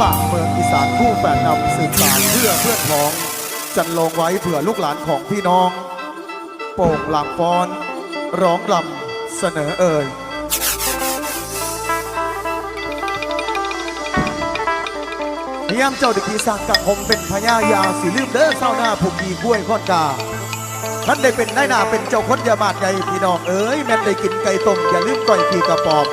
ปะเมืองอีสานผู้แฝดนำสืบสานเพื่อเพื่อนพ้อง จันลงไว้เผื่อลูกหลานของพี่น้อง โป่งหลังฟ้อน ร้องลำเสนอเอ่ยเยี่ยมเจ้าดิกีสังกับผมเป็นพญายาสีลืมเด้อเศร้าหน้าผูกกีกล้วยข้อนกาท่านได้เป็นนายนาเป็นเจ้าคนยาบาดใหญ่พี่น้องเอ๋ยแม่นได้กินไก่ต้มอย่าลืมต่อยขี่กระปอม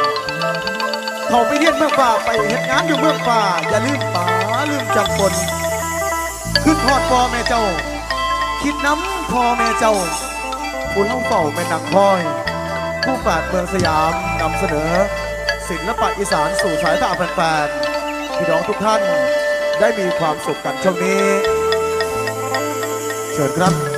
เขาไปเรียนเมืองป่าไปเห็นงานอยู่เมืองป่า อย่าลืมป่าลืมจังบนขึ้นทอดพ่อแม่เจ้า คิดน้ำพ่อแม่เจ้าผู้เล่าเฝ้าแม่นางคอย ผู้ฝาดเมืองสยามนำเสนอ ศิลปะอีสานสู่สายตาแฟนๆพี่น้องทุกท่านได้มีความสุขกันช่วงนี้ เชิญครับ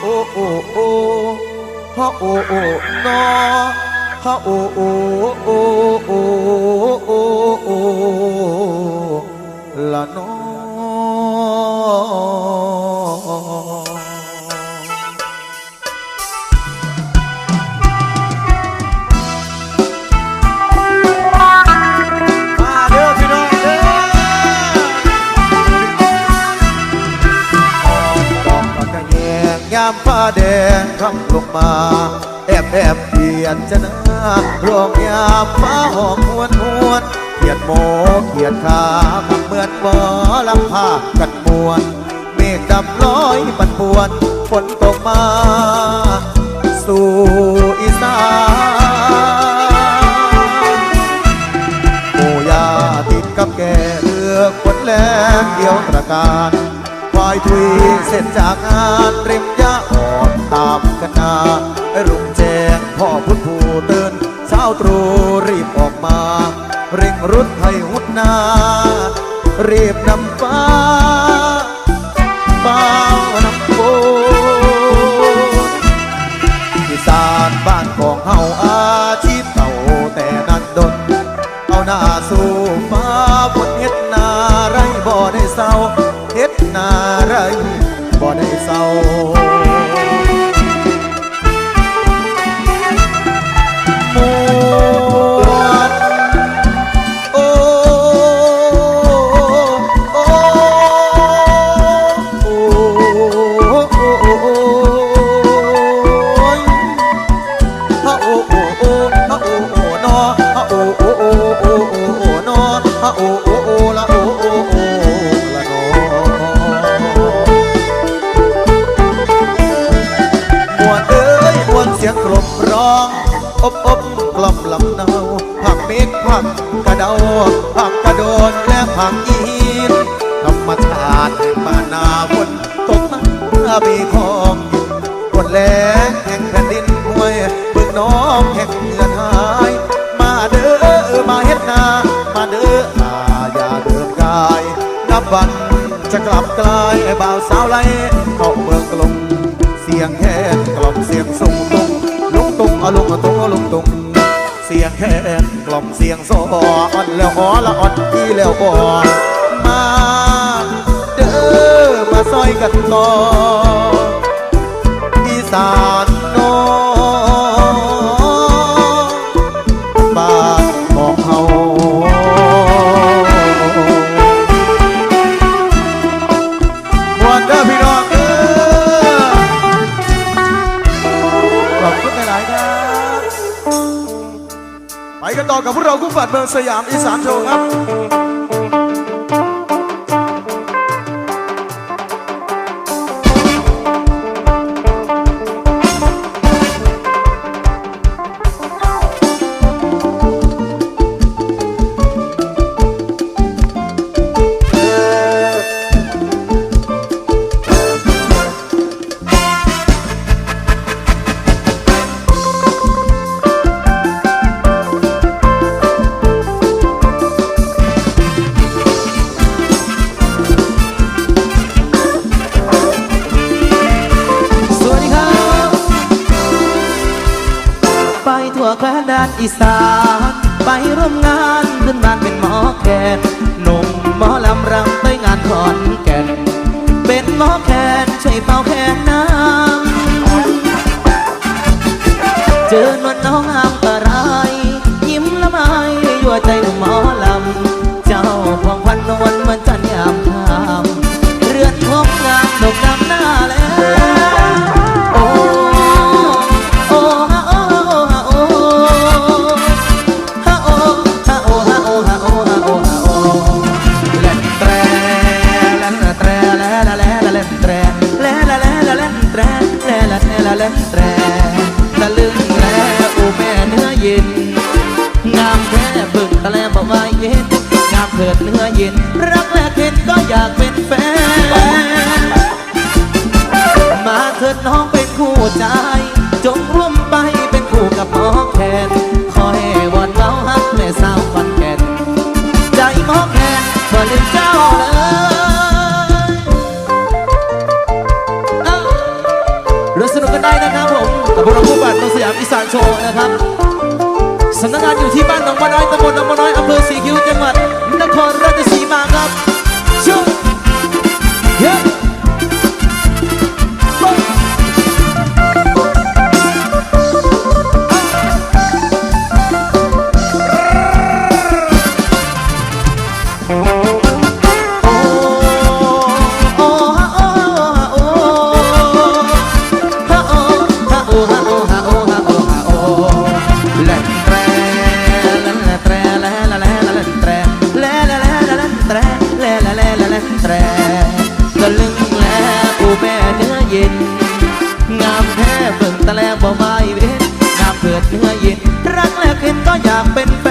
โอโอโอฮะโอโอนอฮะโอโอโอโอโอโอละนอามฟ้าแดงคำลงมา แอบแอบเปลี่ยนชนะร้องยามฟ้าหอมหวนหวนเขียดโมเขียดขาคำเหมือนบ่ลำพากันมวนเมฆดำลอยมันปวนฝนตกมา สู่อีสานปูยาติดกับแก่เลือกฝนแรงเดียวตระการายทุยเสร็จจากงานริมยาอ่อนตามกันนาไอ้รุ่งแจ้งพ่อพุทธผู้ตื่นเช้าตรู่รีบออกมา เร่งรุดให้หุดนา รีบนำฟ้าบ้านำโบอีสานบ้านของเฮาอาชี องอบอบกล่อมลำเนาผักเม็ดผักกระเดาผักกระโดนและผักอีหินธรรมชาติแห่งบ้านนาบนตกมามีของกินปวดแรงแห่งแผ่นดินห้วยเบิกน้องแห่งเงินหาย มาเด้อมาเฮ็ดนา มาเด้ออาอย่าเดินกายนับวันจะกลับกลายบ่าวสาวไล่เข้าเมืองกลงเสียงแค่กล่อมเสียงส่งตรง ลุงตุงลุงตุงเสียงแค่กล่อมเสียงโซอ่อนแล้วหอละอ่อนที่แล้วบ่มาเด้อมาซอยกันต่อ กันต่อกับพวกเราคู่ฝัดเมืองสยามอีสานโชว์ครับ แคว้นแดนอีสานไปร่วมงานขึ้นงานเป็นหมอแคนหนุ่มหมอลำรำไปงานขอนแก่น เป็นหมอแคนช่วยเป่าแคนน้ำเจอนวลน้องงา งามเถิดเนื้อเย็น รักแลเห็นก็อยากเป็นแฟน มาเถิดน้องเป็นคู่ใจ จงร่วมไปเป็นคู่กับหมอแคนขอให้วอนเมาฮักแม่สาวคอนแก่นใจหมอแคนบ่ลืมเจ้าเลยเอ้าร่วมสนุกกันได้นะครับผมกับพวกเราผู้บัตรนสยามอีสานโชว์นะครับ สำนักงานอยู่ที่บ้านหนองบัวน้อยตำบลหนองบัวน้อยอำเภอสีคิ้วจังหวัด corre ก็อยากเป็น